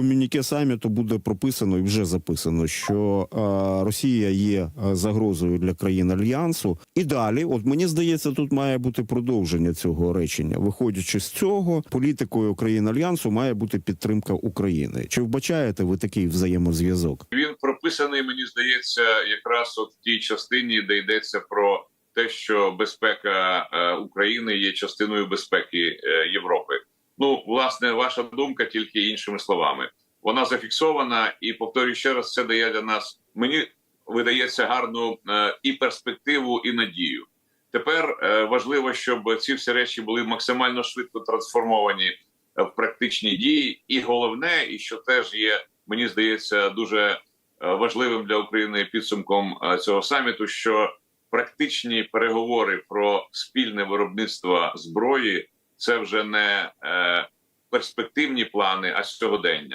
комюніке саміту буде прописано і вже записано, що е, Росія є е, загрозою для країн альянсу. І далі, от мені здається, тут має бути продовження цього речення. Виходячи з цього, політикою країн альянсу має бути підтримка України. Чи вбачаєте ви такий взаємозв'язок? Він прописаний, мені здається, якраз от в тій частині, де йдеться про те, що безпека е, України є частиною безпеки Європи. Ну, власне, ваша думка тільки іншими словами. Вона зафіксована, і повторюю ще раз, це дає для нас. Мені видається гарну е, і перспективу, і надію. Тепер е, важливо, щоб ці всі речі були максимально швидко трансформовані е, в практичні дії. І головне, і що теж є, мені здається, дуже е, важливим для України підсумком е, цього саміту, що практичні переговори про спільне виробництво зброї це вже не е, перспективні плани, а сьогодення.